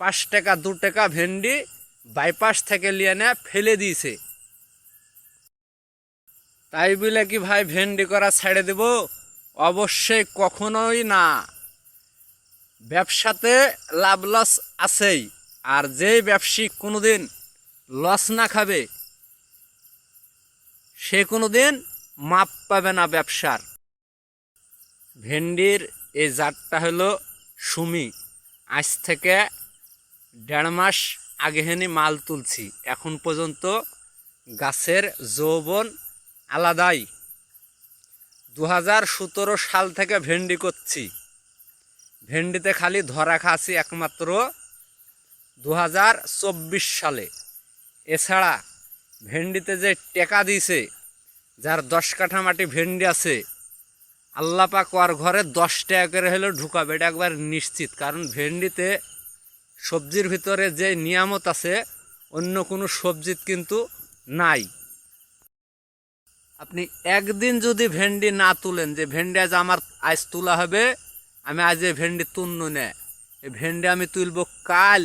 পাঁচ টাকা, দু টাকা ভেন্ডি বাইপাস থেকে লিয়ে ফেলে দিয়েছে। তাই বলে কি ভাই, ভেন্ডি করা ছেড়ে দেব? অবশ্যই কখনোই না। ব্যবসাতে লাভ লস আছেই, আর যেই ব্যবসায়িক কোনোদিন লস না খাবে, সে কোনোদিন মাপ পাবে না ব্যবসার। ভেন্ডির এই জাতটা হলো সুমি। আজ থেকে দেড় মাস আগেহেনি মাল তুলছি। এখন পর্যন্ত গাছের যৌবন আলাদাই। দু হাজার সতেরো সাল থেকে ভেন্ডি করছি। ভেন্ডিতে খালি ধরা খাচ্ছি একমাত্র দু হাজার চব্বিশ সালে। এছাড়া ভেন্ডিতে যে টেকা দিয়েছে, যার দশ কাঠা মাটি ভেন্ডি আছে আল্লাপা পাক ওর ঘরে দশ টাকা করে হলেও ঢুকাবে, এটা একবার নিশ্চিত। কারণ ভেন্ডিতে সবজির ভিতরে যে নিয়ামত আছে, অন্য কোনো সবজিত কিন্তু নাই। আপনি একদিন যদি ভেন্ডি না তুলেন, যে ভেন্ডি আজ আমার আজ তোলা হবে, আমি আজ এই ভেন্ডি তুলন নে। এই ভেন্ডি আমি তুলব কাল।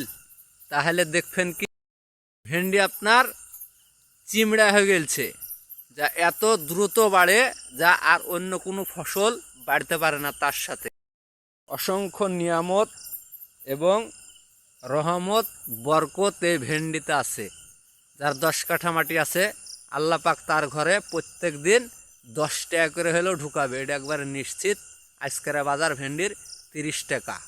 তাহলে দেখবেন কি, ভেন্ডি আপনার চিমড়া হয়ে গেছে যা এত দ্রুত বাড়ে, যা আর অন্য কোনো ফসল বাড়তে পারে না তার সাথে। অসংখ্য নিয়ামত এবং রহমত, বরকতে ভেন্ডিতে আছে। যার দশ কাঠা মাটি আছে, আল্লাহ পাক তার ঘরে প্রত্যেক দিন দশ টাকা করে হলেও ঢুকাবে। এটা একবার নিশ্চিত। আজকের বাজার ভেন্ডির তিরিশ টাকা।